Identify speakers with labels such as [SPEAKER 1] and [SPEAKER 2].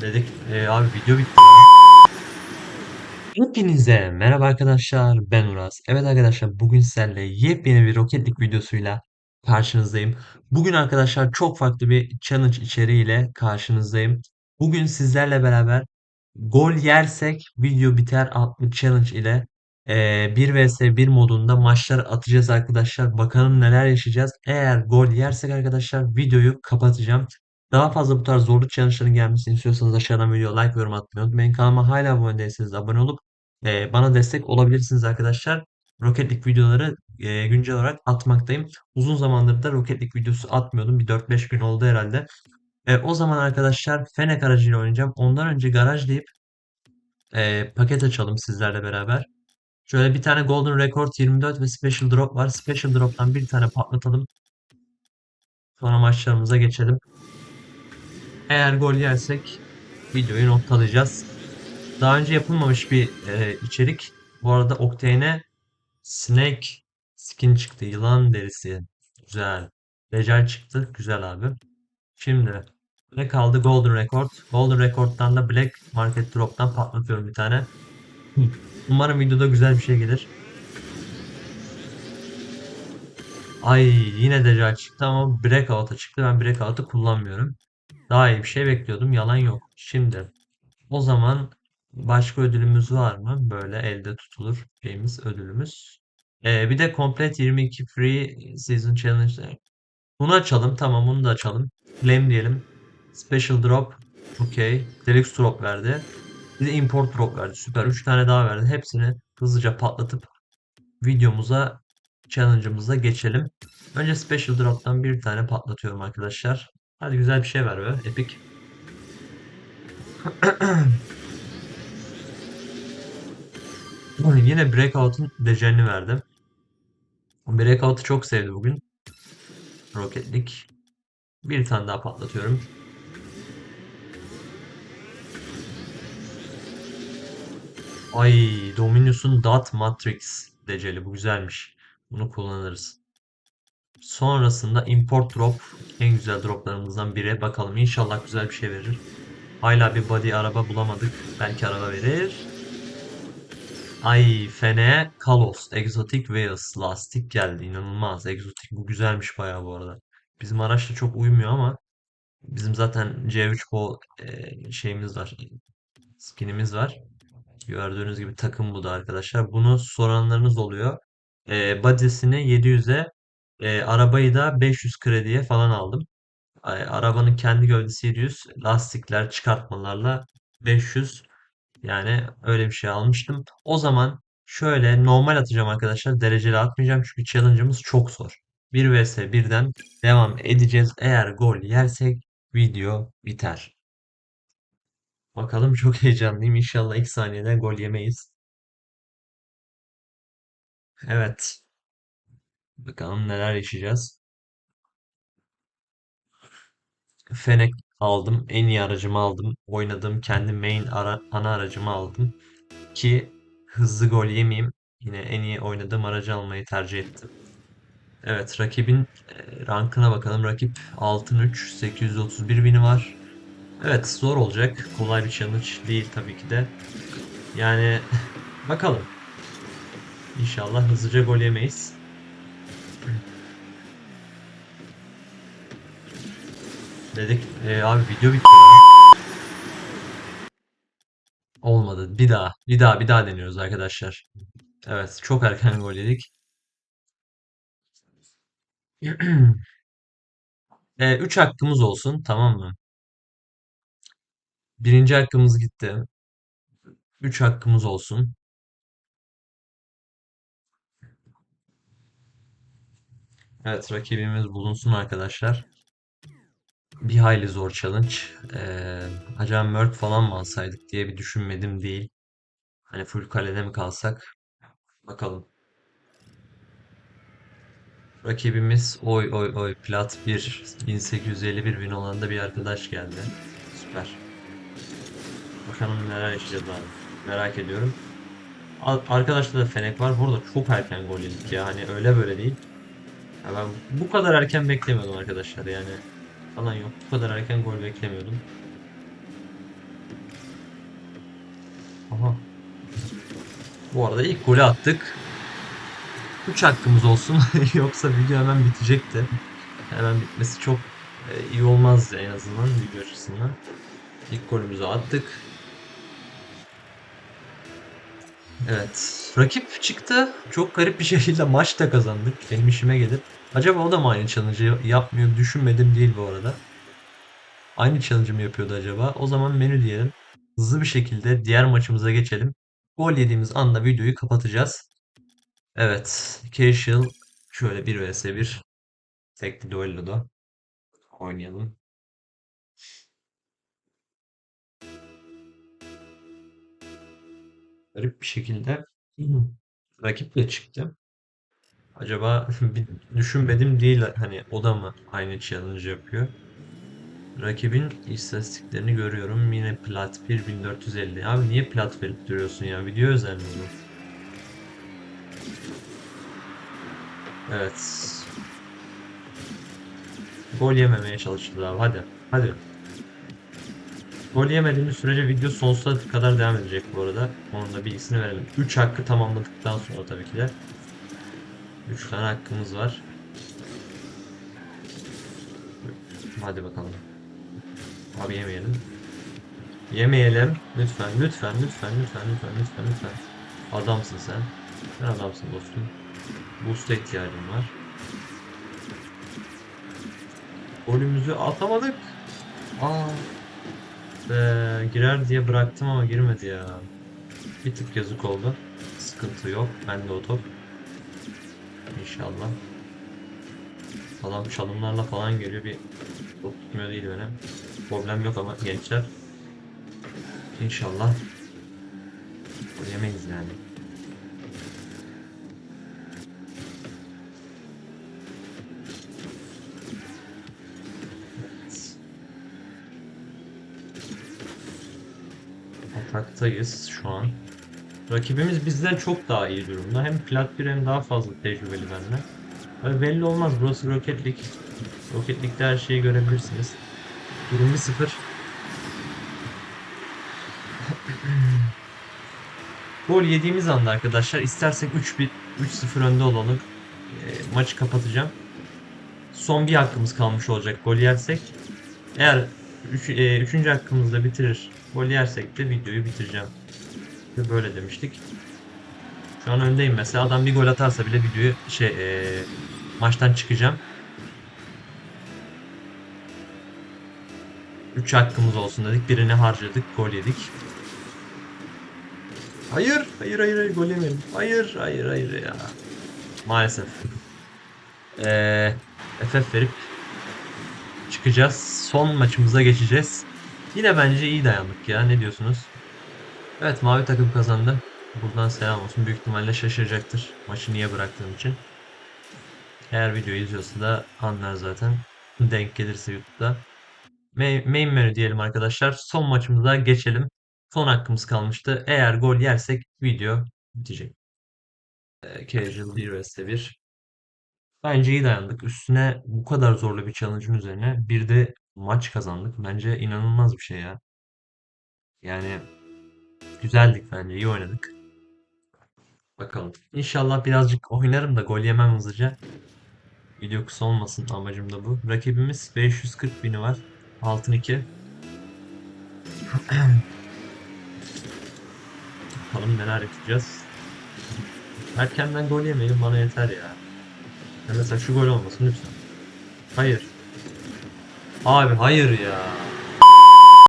[SPEAKER 1] Dedik e, abi video bitti ya. Hepinize merhaba arkadaşlar ben Uras. Evet arkadaşlar bugün sizlerle yepyeni bir Rocket League videosuyla karşınızdayım. Bugün arkadaşlar çok farklı bir challenge içeriğiyle karşınızdayım. Bugün sizlerle beraber gol yersek video biter adlı challenge ile e, 1 vs 1 modunda maçlar atacağız arkadaşlar. Bakalım neler yaşayacağız. Eğer gol yersek arkadaşlar videoyu kapatacağım. Daha fazla bu tarz zorlu challenge'ların gelmesini istiyorsanız aşağıdan video like ve yorum atmayı unutmayın. Kanalıma hala abone değilseniz abone olup e, bana destek olabilirsiniz arkadaşlar. Rocket League videoları e, güncel olarak atmaktayım. Uzun zamandır da Rocket videosu atmıyordum. Bir 4-5 gün oldu herhalde. E, o zaman arkadaşlar Fennec aracıyla oynayacağım. Ondan önce garaj deyip e, paket açalım sizlerle beraber. Şöyle bir tane Golden Record 24 ve Special Drop var. Special Drop'tan bir tane patlatalım. Sonra maçlarımıza geçelim. Eğer gol yersek videoyu noktalayacağız. Daha önce yapılmamış bir e, içerik. Bu arada Octane'e Snake skin çıktı. Yılan derisi. Güzel. Deccal çıktı. Güzel abi. Şimdi ne kaldı? Golden Record. Golden Record'dan da Black Market Drop'tan patlatıyorum bir tane. Umarım videoda güzel bir şey gelir. Ay yine Deccal çıktı ama Breakout'a çıktı. Ben Breakout'u kullanmıyorum. Daha iyi bir şey bekliyordum. Yalan yok. Şimdi o zaman başka ödülümüz var mı? Böyle elde tutulur şeyimiz ödülümüz. Ee, bir de Complete 22 Free Season Challenge. Bunu açalım. Tamam bunu da açalım. Claim diyelim. Special Drop. Okey. Deluxe Drop verdi. Bir de Import Drop verdi. Süper. 3 tane daha verdi. Hepsini hızlıca patlatıp videomuza challenge'ımıza geçelim. Önce Special Drop'tan bir tane patlatıyorum arkadaşlar. Hadi güzel bir şey ver be. Epic. Yine Breakout'un dejenini verdim. Breakout'u çok sevdi bugün. Rocket League. Bir tane daha patlatıyorum. Ay Dominus'un Dot Matrix deceli. Bu güzelmiş. Bunu kullanırız. Sonrasında Import Drop. En güzel droplarımızdan biri. Bakalım inşallah güzel bir şey verir. Hala bir body araba bulamadık. Belki araba verir. Ay Fene Kalos Exotic Wheels lastik geldi inanılmaz egzotik bu güzelmiş bayağı bu arada bizim araçla çok uymuyor ama bizim zaten C3 Pro e, şeyimiz var skinimiz var gördüğünüz gibi takım bu da arkadaşlar bunu soranlarınız oluyor e, body'sini 700'e e, arabayı da 500 krediye falan aldım Ay, arabanın kendi gövdesi 700 lastikler çıkartmalarla 500 yani öyle bir şey almıştım. O zaman şöyle normal atacağım arkadaşlar. Dereceli atmayacağım çünkü challenge'ımız çok zor. 1 vs 1'den devam edeceğiz. Eğer gol yersek video biter. Bakalım çok heyecanlıyım. İnşallah ilk saniyeden gol yemeyiz. Evet. Bakalım neler yaşayacağız. Fenek aldım. En iyi aracımı aldım. Oynadığım kendi main ara, ana aracımı aldım. Ki hızlı gol yemeyeyim. Yine en iyi oynadığım aracı almayı tercih ettim. Evet rakibin e, rankına bakalım. Rakip altın 3 831 bini var. Evet zor olacak. Kolay bir challenge değil tabii ki de. Yani bakalım. İnşallah hızlıca gol yemeyiz. Dedik e, abi video bitti. Olmadı. Bir daha. Bir daha bir daha deniyoruz arkadaşlar. Evet çok erken gol yedik. 3 hakkımız olsun tamam mı? Birinci hakkımız gitti. 3 hakkımız olsun. Evet rakibimiz bulunsun arkadaşlar. Bir hayli zor challenge. Ee, acaba Merc falan mı alsaydık diye bir düşünmedim değil. Hani full kalede mi kalsak? Bakalım. Rakibimiz oy oy oy plat 1 1851 bin olan da bir arkadaş geldi. Süper. Bakalım neler yaşayacağız abi. Merak ediyorum. Ar- Arkadaşta da Fenek var. Burada çok erken gol yedik ya. Hani öyle böyle değil. Ya ben bu kadar erken beklemiyordum arkadaşlar yani falan yok. Bu kadar erken gol beklemiyordum. Aha. Bu arada ilk golü attık. 3 hakkımız olsun. Yoksa video hemen bitecekti. Hemen bitmesi çok e, iyi olmaz en azından video açısından. İlk golümüzü attık. Evet. Rakip çıktı. Çok garip bir şekilde maçta kazandık. Benim işime gelir. Acaba o da mı aynı challenge'ı yapmıyor? Düşünmedim değil bu arada. Aynı challenge mı yapıyordu acaba? O zaman menü diyelim. Hızlı bir şekilde diğer maçımıza geçelim. Gol yediğimiz anda videoyu kapatacağız. Evet. Casual şöyle 1 vs 1 tekli duelloda oynayalım. Garip bir şekilde rakiple çıktı. Acaba bir düşünmedim değil hani o da mı aynı challenge yapıyor? Rakibin istatistiklerini görüyorum. Yine plat 1 1450. Abi niye plat verip duruyorsun ya? Video özel mi bu? Evet. Gol yememeye çalıştılar. Hadi. Hadi. Gol yemediğimiz sürece video sonsuza kadar devam edecek bu arada. Onun da bilgisini verelim. 3 hakkı tamamladıktan sonra tabii ki de. 3 tane hakkımız var. Hadi bakalım. Abi yemeyelim. Yemeyelim. Lütfen, lütfen, lütfen, lütfen, lütfen, lütfen, lütfen. Adamsın sen. Sen adamsın dostum. Boost'a ihtiyacım var. Golümüzü atamadık. Aa. Be, girer diye bıraktım ama girmedi ya. Bir tık yazık oldu. Sıkıntı yok. Bende o top. İnşallah. Adam çalımlarla falan geliyor. Bir top tutmuyor değil benim. Problem yok ama gençler. İnşallah. Yemeyiz yani. Ataktayız şu an. Rakibimiz bizden çok daha iyi durumda. Hem plat 1 hem daha fazla tecrübeli benden. Abi belli olmaz. Burası Rocket League. Her şeyi görebilirsiniz. Durum 1-0. Gol yediğimiz anda arkadaşlar istersek 3-1 3-0 önde olalım. E, maçı kapatacağım. Son bir hakkımız kalmış olacak gol yersek. Eğer 3. Üç, e, hakkımızda bitirir gol yersek de videoyu bitireceğim. Ve Böyle demiştik. Şu an öndeyim mesela. Adam bir gol atarsa bile videoyu şey e, maçtan çıkacağım. 3 hakkımız olsun dedik. Birini harcadık. Gol yedik. Hayır. Hayır hayır hayır. Gol yemeyelim. Hayır hayır hayır ya. Maalesef. Ee, FF verip çıkacağız. Son maçımıza geçeceğiz. Yine bence iyi dayandık ya. Ne diyorsunuz? Evet mavi takım kazandı. Buradan selam olsun. Büyük ihtimalle şaşıracaktır. Maçı niye bıraktığım için. Eğer videoyu izliyorsa da anlar zaten. Denk gelirse YouTube'da. Main, main menü diyelim arkadaşlar. Son maçımıza geçelim. Son hakkımız kalmıştı. Eğer gol yersek video bitecek. Ee, Casual 1 vs 1. Bence iyi dayandık. Üstüne bu kadar zorlu bir challenge'ın üzerine bir de maç kazandık. Bence inanılmaz bir şey ya. Yani güzeldik bence. iyi oynadık. Bakalım. İnşallah birazcık oynarım da gol yemem hızlıca. Video kısa olmasın amacım da bu. Rakibimiz 540 bini var. Altın 2. Bakalım neler yapacağız. Erkenden gol yemeyelim bana yeter ya. ya. Mesela şu gol olmasın lütfen. Hayır. Abi hayır ya.